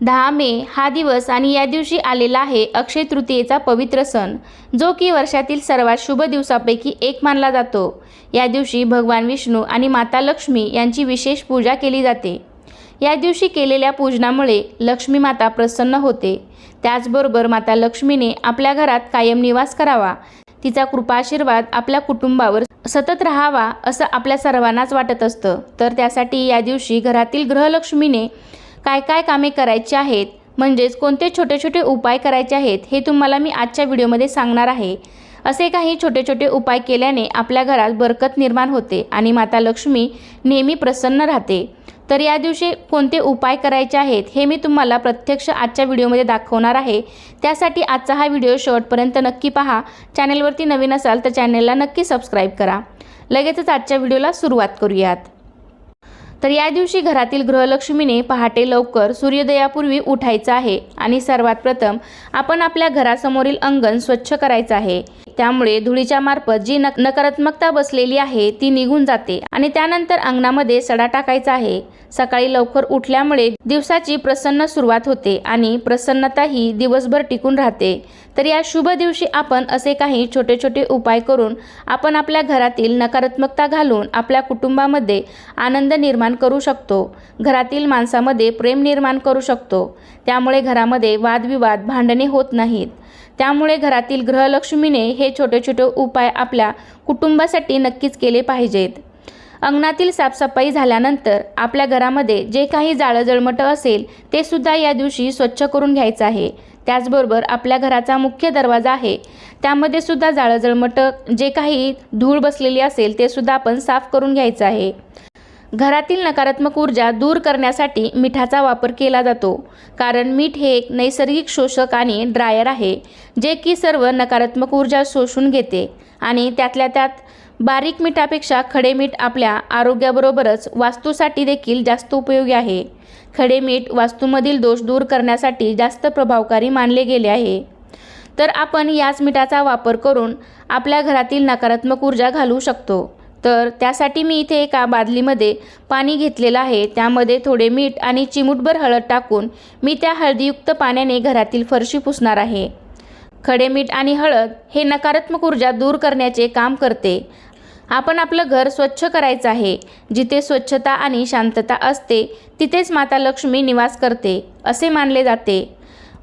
दहा मे हा दिवस आणि या दिवशी आलेला आहे अक्षय तृतीयेचा पवित्र सण जो की वर्षातील सर्वात शुभ दिवसापैकी एक मानला जातो. या दिवशी भगवान विष्णू आणि माता लक्ष्मी यांची विशेष पूजा केली जाते. या दिवशी केलेल्या पूजनामुळे लक्ष्मी माता प्रसन्न होते. त्याचबरोबर माता लक्ष्मीने आपल्या घरात कायम निवास करावा. तिचा कृपाशीर्वाद आपल्या कुटुंबावर सतत राहावा असं आपल्या सर्वांनाच वाटत असतं. तर त्यासाठी या दिवशी घरातील ग्रहलक्ष्मीने काय काय कामे करायची आहेत म्हणजेच कोणते छोटे छोटे उपाय करायचे आहेत हे तुम्हाला मी आजच्या व्हिडिओमध्ये सांगणार आहे. असे काही छोटे छोटे उपाय केल्याने आपल्या घरात बरकत निर्माण होते आणि माता लक्ष्मी नेहमी प्रसन्न राहते. तर या दिवशी कोणते उपाय करायचे आहेत हे मी तुम्हाला प्रत्यक्ष आजच्या व्हिडिओमध्ये दाखवणार आहे. त्यासाठी आजचा हा व्हिडिओ शेवटपर्यंत नक्की पहा. चॅनलवरती नवीन असाल तर चॅनलला नक्की सबस्क्राईब करा. लगेचच आजच्या व्हिडिओला सुरुवात करूयात. तर या दिवशी घरातील गृहलक्ष्मीने पहाटे लवकर सूर्योदयापूर्वी उठायचं आहे आणि सर्वात प्रथम आपण आपल्या घरासमोरील अंगण स्वच्छ करायचं आहे. त्यामुळे धुळीच्या मार्फत जी नक नकारात्मकता बसलेली आहे ती निघून जाते. आणि त्यानंतर अंगणामध्ये सडा टाकायचा आहे. सकाळी लवकर उठल्यामुळे दिवसाची प्रसन्न सुरुवात होते आणि प्रसन्नता ही दिवसभर टिकून राहते. तर या शुभ दिवशी आपण असे काही छोटे छोटे उपाय करून आपण आपल्या घरातील नकारात्मकता घालून आपल्या कुटुंबामध्ये आनंद निर्माण करू शकतो. घरातील माणसामध्ये प्रेम निर्माण करू शकतो. त्यामुळे घरामध्ये वादविवाद भांडणे होत नाहीत. त्यामुळे घरातील ग्रहलक्ष्मीने हे छोटे छोटे उपाय आपल्या कुटुंबासाठी नक्कीच केले पाहिजेत. अंगणातील साफसफाई झाल्यानंतर आपल्या घरामध्ये जे काही जाळं जळमटं असेल ते सुद्धा या दिवशी स्वच्छ करून घ्यायचं आहे. त्याचबरोबर आपल्या घराचा मुख्य दरवाजा आहे. त्यामध्ये सुद्धा जाळं जळमटं जे काही धूळ बसलेली असेल ते सुद्धा आपण साफ करून घ्यायचं आहे. घरातील नकारात्मक ऊर्जा दूर करण्यासाठी मिठाचा वापर केला जातो. कारण मीठ हे एक नैसर्गिक शोषक आणि ड्रायर आहे जे की सर्व नकारात्मक ऊर्जा शोषून घेते आणि त्यातल्या त्यात बारीक मिठापेक्षा खडे मीठ आपल्या आरोग्याबरोबरच वास्तूसाठी देखील जास्त उपयोगी आहे. खडे मीठ वास्तूमधील दोष दूर करण्यासाठी जास्त प्रभावकारी मानले गेले आहे. तर आपण याच मिठाचा वापर करून आपल्या घरातील नकारात्मक ऊर्जा घालवू शकतो. तर त्यासाठी मी इथे एका बादलीमध्ये पाणी घेतलेलं आहे. त्यामध्ये थोडे मीठ आणि चिमूटभर हळद टाकून मी त्या हळदीयुक्त पाण्याने घरातील फरशी पुसणार आहे. खडे मीठ आणि हळद हे नकारात्मक ऊर्जा दूर करण्याचे काम करते. आपण आपलं घर स्वच्छ करायचं आहे. जिथे स्वच्छता आणि शांतता असते तिथेच माता लक्ष्मी निवास करते असे मानले जाते.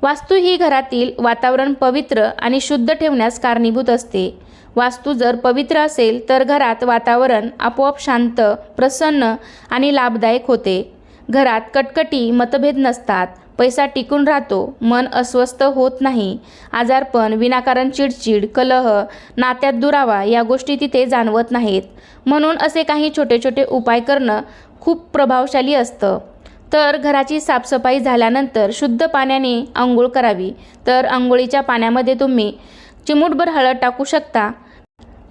वास्तू ही घरातील वातावरण पवित्र आणि शुद्ध ठेवण्यास कारणीभूत असते. वास्तू जर पवित्र असेल तर घरात वातावरण आपोआप शांत प्रसन्न आणि लाभदायक होते. घरात कटकटी मतभेद नसतात. पैसा टिकून राहतो मन अस्वस्थ होत नाही. आजारपण विनाकारण चिडचिड कलह नात्यात दुरावा या गोष्टी तिथे जाणवत नाहीत. म्हणून असे काही छोटे छोटे उपाय करणं खूप प्रभावशाली असतं. तर घराची साफसफाई झाल्यानंतर शुद्ध पाण्याने आंघोळ करावी. तर आंघोळीच्या पाण्यामध्ये तुम्ही चिमूटभर हळद टाकू शकता.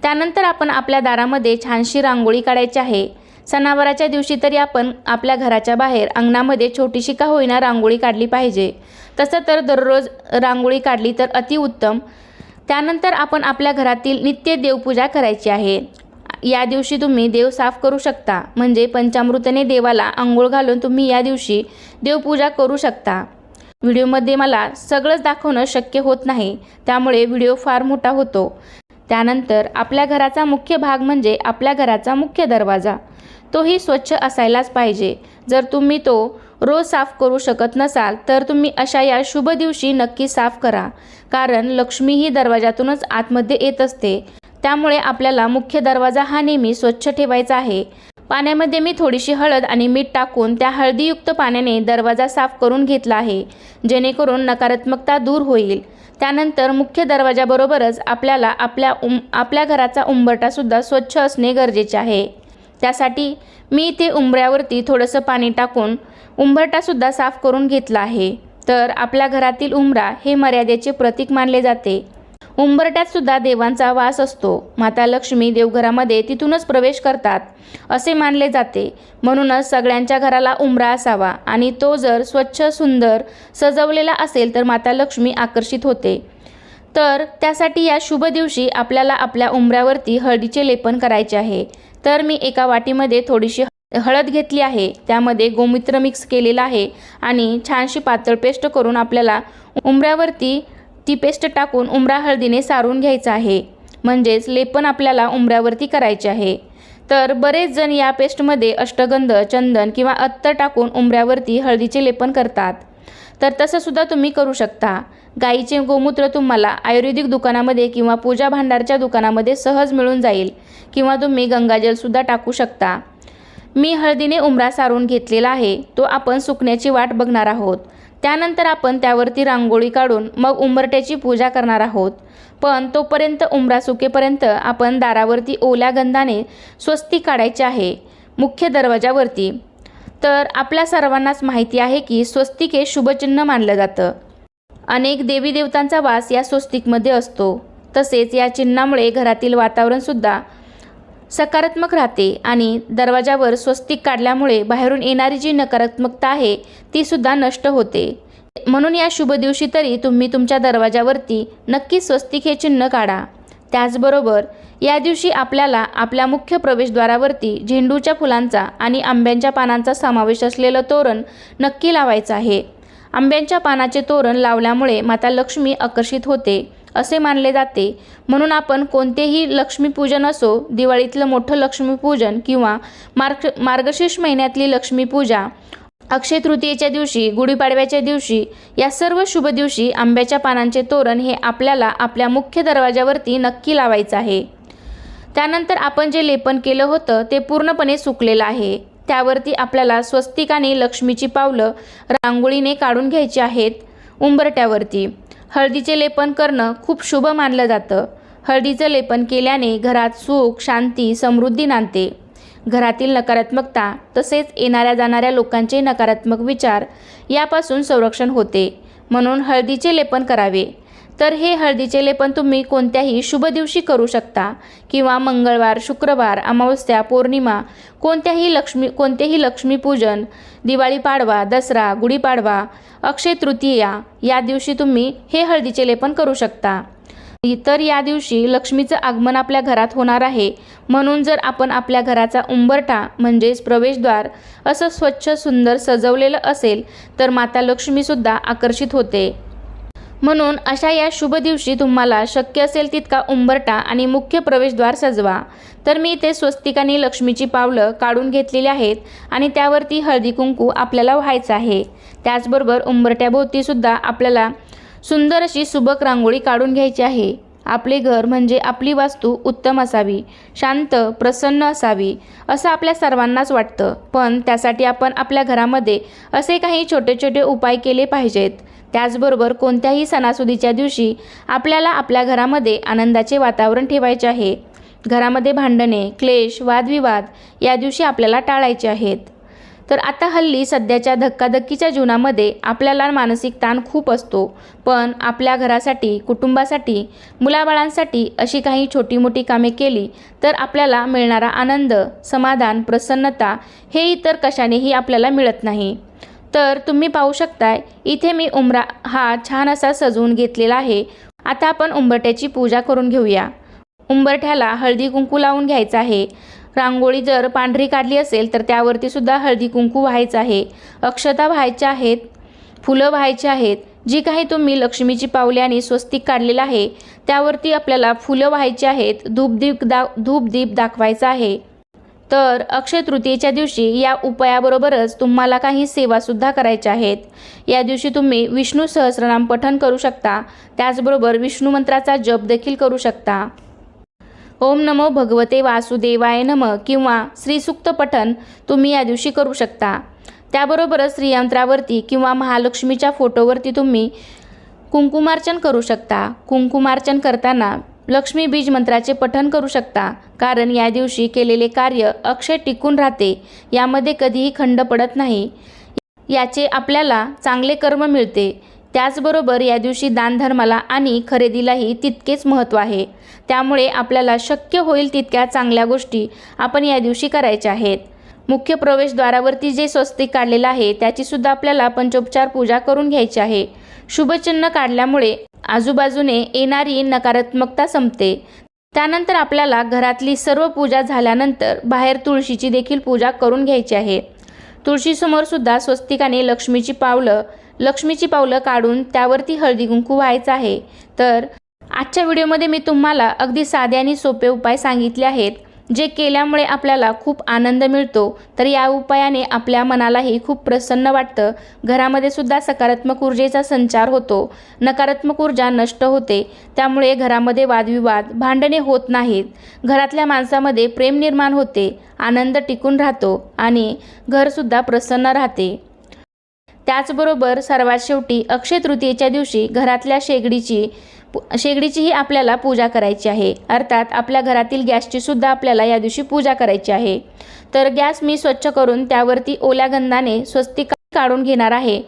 त्यानंतर आपण आपल्या दारामध्ये छानशी रांगोळी काढायची आहे. सणावाराच्या दिवशी तरी आपण आपल्या घराच्या बाहेर अंगणामध्ये छोटीशी का होईना रांगोळी काढली पाहिजे. तसं तर दररोज रांगोळी काढली तर अतिउत्तम. त्यानंतर आपण आपल्या घरातील नित्य देवपूजा करायची आहे. या दिवशी तुम्ही देव साफ करू शकता. म्हणजे पंचामृतने देवाला आंघोळ घालून तुम्ही या दिवशी देवपूजा करू शकता. व्हिडिओमध्ये मला सगळंच दाखवणं शक्य होत नाही. त्यामुळे व्हिडिओ फार मोठा होतो. त्यानंतर आपल्या घराचा मुख्य भाग म्हणजे आपल्या घराचा मुख्य दरवाजा. तोही स्वच्छ असायलाच पाहिजे. जर तुम्ही तो रोज साफ करू शकत नसाल तर तुम्ही अशा या शुभ दिवशी नक्की साफ करा. कारण लक्ष्मी ही दरवाजातूनच आतमध्ये येत असते. त्यामुळे आपल्याला मुख्य दरवाजा हा नेहमी स्वच्छ ठेवायचा आहे. पाण्यामध्ये मी थोडीशी हळद आणि मीठ टाकून त्या हळदीयुक्त पाण्याने दरवाजा साफ करून घेतला आहे जेणेकरून नकारात्मकता दूर होईल. त्यानंतर मुख्य दरवाजाबरोबरच आपल्याला आपल्या उम आपल्या घराचा उंबरटासुद्धा स्वच्छ असणे गरजेचे आहे. त्यासाठी मी इथे उंबऱ्यावरती थोडंसं पाणी टाकून उंबरटासुद्धा साफ करून घेतला आहे. तर आपल्या घरातील उंबरा हे मर्यादेचे प्रतीक मानले जाते. उंबरट्यात सुद्धा देवांचा वास असतो. माता लक्ष्मी देवघरामध्ये तिथूनच प्रवेश करतात असे मानले जाते. म्हणूनच सगळ्यांच्या घराला उंबरा असावा आणि तो जर स्वच्छ सुंदर सजवलेला असेल तर माता लक्ष्मी आकर्षित होते. तर त्यासाठी या शुभ दिवशी आपल्याला आपल्या उंबऱ्यावरती हळदीचे लेपन करायचे आहे. तर मी एका वाटीमध्ये थोडीशी हळद घेतली आहे. त्यामध्ये गोमूत्र मिक्स केलेलं आहे आणि छानशी पातळ पेस्ट करून आपल्याला उंबऱ्यावरती ती पेस्ट टाकून उमरा हळदीने सारून घ्यायचं आहे. म्हणजेच लेपन आपल्याला उंबऱ्यावरती करायचे आहे. तर बरेच जण या पेस्टमध्ये अष्टगंध चंदन किंवा अत्तर टाकून उंबऱ्यावरती हळदीचे लेपन करतात. तर तसंसुद्धा तुम्ही करू शकता. गाईचे गोमूत्र तुम्हाला आयुर्वेदिक दुकानामध्ये किंवा पूजा भांडारच्या दुकानामध्ये सहज मिळून जाईल किंवा तुम्ही गंगाजलसुद्धा टाकू शकता. मी हळदीने उंबरा सारून घेतलेला आहे. तो आपण सुकण्याची वाट बघणार आहोत. त्यानंतर आपण त्यावरती रांगोळी काढून मग उंबरट्याची पूजा करणार आहोत. पण तोपर्यंत उंबरा सुकेपर्यंत आपण दारावरती ओल्या गंधाने स्वस्ती काढायचे आहे मुख्य दरवाजावरती. तर आपल्या सर्वांनाच माहिती आहे की स्वस्तिक हे शुभचिन्ह मानलं जातं. अनेक देवी देवतांचा वास या स्वस्तिकमध्ये असतो. तसेच या चिन्हामुळे घरातील वातावरणसुद्धा सकारात्मक राहते आणि दरवाजावर स्वस्तिक काढल्यामुळे बाहेरून येणारी जी नकारात्मकता आहे ती सुद्धा नष्ट होते. म्हणून या शुभ दिवशी तरी तुम्ही तुमच्या दरवाजावरती नक्की स्वस्तिक हे चिन्ह काढा. त्याचबरोबर या दिवशी आपल्याला आपल्या मुख्य प्रवेशद्वारावरती झेंडूच्या फुलांचा आणि आंब्यांच्या पानांचा समावेश असलेलं तोरण नक्की लावायचं आहे. आंब्यांच्या पानाचे तोरण लावल्यामुळे माता लक्ष्मी आकर्षित होते. असे मानले जाते. म्हणून आपण कोणतेही लक्ष्मीपूजन असो दिवाळीतलं मोठं लक्ष्मीपूजन किंवा मार्ग मार्गशीर्ष महिन्यातली लक्ष्मीपूजा अक्षय तृतीयेच्या दिवशी गुढीपाडव्याच्या दिवशी या सर्व शुभ दिवशी आंब्याच्या पानांचे तोरण हे आपल्याला आपल्या मुख्य दरवाजावरती नक्की लावायचं आहे. त्यानंतर आपण जे लेपन केलं होतं ते पूर्णपणे सुकलेलं आहे. त्यावरती आपल्याला स्वस्तिकाने लक्ष्मीची पावलं रांगोळीने काढून घ्यायची आहेत उंबरट्यावरती. हळदीचे लेपन करणं खूप शुभ मानलं जातं. हळदीचं लेपन केल्याने घरात सुख शांती समृद्धी नांदते. घरातील नकारात्मकता तसेच येणाऱ्या जाणाऱ्या लोकांचे नकारात्मक विचार यापासून संरक्षण होते. म्हणून हळदीचे लेपन करावे. तर हे हळदीचे लेपन तुम्ही कोणत्याही शुभ दिवशी करू शकता. किंवा मंगळवार शुक्रवार अमावस्या पौर्णिमा कोणत्याही लक्ष्मी कोणतेही लक्ष्मीपूजन दिवाळी पाडवा दसरा गुढीपाडवा अक्षय तृतीया या दिवशी तुम्ही हे हळदीचे लेपन करू शकता. तर या दिवशी लक्ष्मीचं आगमन आपल्या घरात होणार आहे. म्हणून जर आपण आपल्या घराचा उंबरठा म्हणजेच प्रवेशद्वार असं स्वच्छ सुंदर सजवलेलं असेल तर माता लक्ष्मीसुद्धा आकर्षित होते. म्हणून अशा या शुभ दिवशी तुम्हाला शक्य असेल तितका उंबरटा आणि मुख्य प्रवेशद्वार सजवा. तर मी इथे स्वस्तिकाने लक्ष्मीची पावलं काढून घेतलेली आहेत आणि त्यावरती हळदी कुंकू आपल्याला व्हायचं आहे. त्याचबरोबर उंबरट्याभोवतीसुद्धा आपल्याला सुंदर अशी सुबक रांगोळी काढून घ्यायची आहे. आपले घर म्हणजे आपली वास्तू उत्तम असावी शांत प्रसन्न असावी असं आपल्या सर्वांनाच वाटतं. पण त्यासाठी आपण आपल्या घरामध्ये असे काही छोटे छोटे उपाय केले पाहिजेत. त्याचबरोबर कोणत्याही सणासुदीच्या दिवशी आपल्याला आपल्या घरामध्ये आनंदाचे वातावरण ठेवायचे आहे. घरामध्ये भांडणे क्लेश वादविवाद या दिवशी आपल्याला टाळायचे आहेत. तर आता हल्ली सध्याच्या धक्काधक्कीच्या जीवनामध्ये आपल्याला मानसिक ताण खूप असतो. पण आपल्या घरासाठी कुटुंबासाठी मुलाबाळांसाठी अशी काही छोटी मोठी कामे केली तर आपल्याला मिळणारा आनंद समाधान प्रसन्नता हे इतर कशानेही आपल्याला मिळत नाही. तर तुम्ही पाहू शकताय इथे मी उंबरा हा छान असा सजवून घेतलेला आहे. आता आपण उंबरट्याची पूजा करून घेऊया. उंबरठ्याला हळदी कुंकू लावून घ्यायचं आहे. रांगोळी जर पांढरी काढली असेल तर त्यावरती सुद्धा हळदी कुंकू व्हायचं आहे. अक्षता व्हायच्या आहेत फुलं व्हायची आहेत. जी काही तुम्ही लक्ष्मीची पावले आणि स्वस्तिक काढलेलं आहे त्यावरती आपल्याला फुलं व्हायची आहेत. धूपदीप दा धूपदीप दाखवायचा आहे. तर अक्षय तृतीयेच्या दिवशी या उपायाबरोबरच तुम्हाला काही सेवासुद्धा करायच्या आहेत. या दिवशी तुम्ही विष्णू सहस्रनाम पठन करू शकता. त्याचबरोबर विष्णू मंत्राचा जप देखील करू शकता. ओम नमो भगवते वासुदेवाय नम किंवा श्रीसुक्त पठन तुम्ही या दिवशी करू शकता. त्याबरोबरच श्रीयंत्रावरती किंवा महालक्ष्मीच्या फोटोवरती तुम्ही कुंकुमार्चन करू शकता. कुंकुमार्चन करताना लक्ष्मी बीज मंत्राचे पठण करू शकता कारण या दिवशी केलेले कार्य अक्षय टिकून राहते यामध्ये कधीही खंड पडत नाही. याचे आपल्याला चांगले कर्म मिळते. त्याचबरोबर या दिवशी दानधर्माला आणि खरेदीलाही तितकेच महत्त्व आहे. त्यामुळे आपल्याला शक्य होईल तितक्या चांगल्या गोष्टी आपण या दिवशी करायच्या आहेत. मुख्य प्रवेशद्वारावरती जे स्वस्तिक काढलेलं आहे त्याचीसुद्धा आपल्याला पंचोपचार पूजा करून घ्यायची आहे. शुभचिन्ह काढल्यामुळे आजूबाजूने येणारी नकारात्मकता संपते. त्यानंतर आपल्याला घरातली सर्व पूजा झाल्यानंतर बाहेर तुळशीची देखील पूजा करून घ्यायची आहे. तुळशीसमोर सुद्धा स्वस्तिकाने लक्ष्मीची पावलं लक्ष्मीची पावलं काढून त्यावरती हळदी कुंकू व्हायचं आहे. तर आजच्या व्हिडिओमध्ये मी तुम्हाला अगदी साधे आणि सोपे उपाय सांगितले आहेत. जे केल्यामुळे आपल्याला खूप आनंद मिळतो तर या उपायाने आपल्या मनालाही खूप प्रसन्न वाटतं. घरामध्ये सुद्धा सकारात्मक ऊर्जेचा संचार होतो. नकारात्मक ऊर्जा नष्ट होते. त्यामुळे घरामध्ये वादविवाद भांडणे होत नाहीत. घरातल्या माणसामध्ये प्रेम निर्माण होते. आनंद टिकून राहतो आणि घरसुद्धा प्रसन्न राहते. त्याचबरोबर सर्वात शेवटी अक्षय तृतीयेच्या दिवशी घरातल्या शेगडीची शेगडीची शेगडीचीही आपल्याला पूजा करायची आहे. अर्थात आपल्या घरातील गॅसची सुद्धा आपल्याला या दिवशी पूजा करायची आहे. तर गॅस मी स्वच्छ करून त्यावरती ओल्या गंधाने स्वस्तिक काढून घेणार आहे.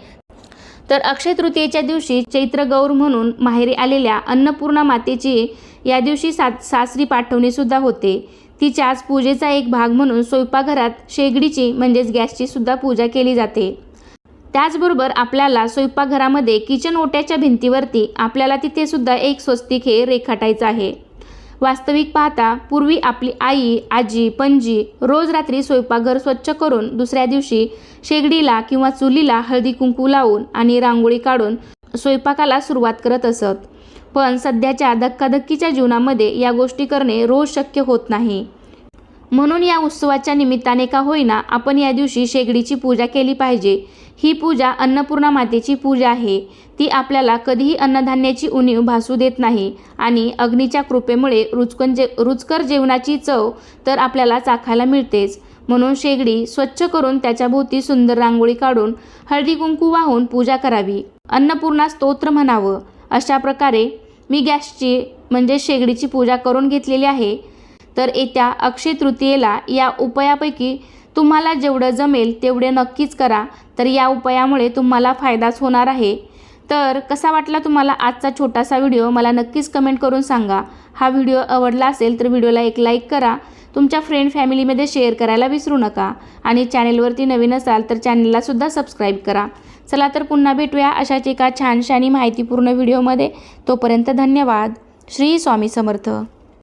तर अक्षय तृतीयेच्या दिवशी चैत्र गौर म्हणून माहेरी आलेल्या अन्नपूर्णा मातेची या दिवशी सा सासरी पाठवणी सुद्धा होते. तिच्याच पूजेचा एक भाग म्हणून स्वयंपाकघरात शेगडीची म्हणजेच गॅसची सुद्धा पूजा केली जाते. त्याचबरोबर आपल्याला स्वयंपाकघरामध्ये किचन ओट्याच्या भिंतीवरती आपल्याला तिथेसुद्धा एक स्वस्तिक हे रेखाटायचं आहे. वास्तविक पाहता पूर्वी आपली आई आजी पणजी रोज रात्री स्वयंपाकघर स्वच्छ करून दुसऱ्या दिवशी शेगडीला किंवा चुलीला हळदी कुंकू लावून आणि रांगोळी काढून स्वयंपाकाला सुरुवात करत असत. पण सध्याच्या धक्काधक्कीच्या जीवनामध्ये या गोष्टी करणे रोज शक्य होत नाही. म्हणून या उत्सवाच्या निमित्ताने का होईना आपण या दिवशी शेगडीची पूजा केली पाहिजे. ही पूजा अन्नपूर्णा मातेची पूजा आहे. ती आपल्याला कधीही अन्नधान्याची उणीव भासू देत नाही आणि अग्नीच्या कृपेमुळे रुचकन जे रुचकर जेवणाची चव तर आपल्याला चाखायला मिळतेच. म्हणून शेगडी स्वच्छ करून त्याच्याभोवती सुंदर रांगोळी काढून हळदी कुंकू वाहून पूजा करावी. अन्नपूर्णा स्तोत्र म्हणावं. अशा प्रकारे मी गॅसची म्हणजे शेगडीची पूजा करून घेतलेली आहे. तर येत्या अक्षय तृतीयेला या उपायापैकी तुम्हाला जेवढं जमेल तेवढे नक्कीच करा. तर या उपायामुळे तुम्हाला फायदाच होणार आहे. तर कसा वाटला तुम्हाला आजचा छोटासा व्हिडिओ? मला नक्कीच कमेंट करून सांगा. हा व्हिडिओ आवडला असेल तर व्हिडिओला एक लाईक करा. तुमच्या फ्रेंड फॅमिलीमध्ये शेअर करायला विसरू नका. आणि चॅनेलवरती नवीन असाल तर चॅनेललासुद्धा सबस्क्राईब करा. चला तर पुन्हा भेटूया अशाच एका छानशानी माहितीपूर्ण व्हिडिओमध्ये. तोपर्यंत धन्यवाद. श्री स्वामी समर्थ.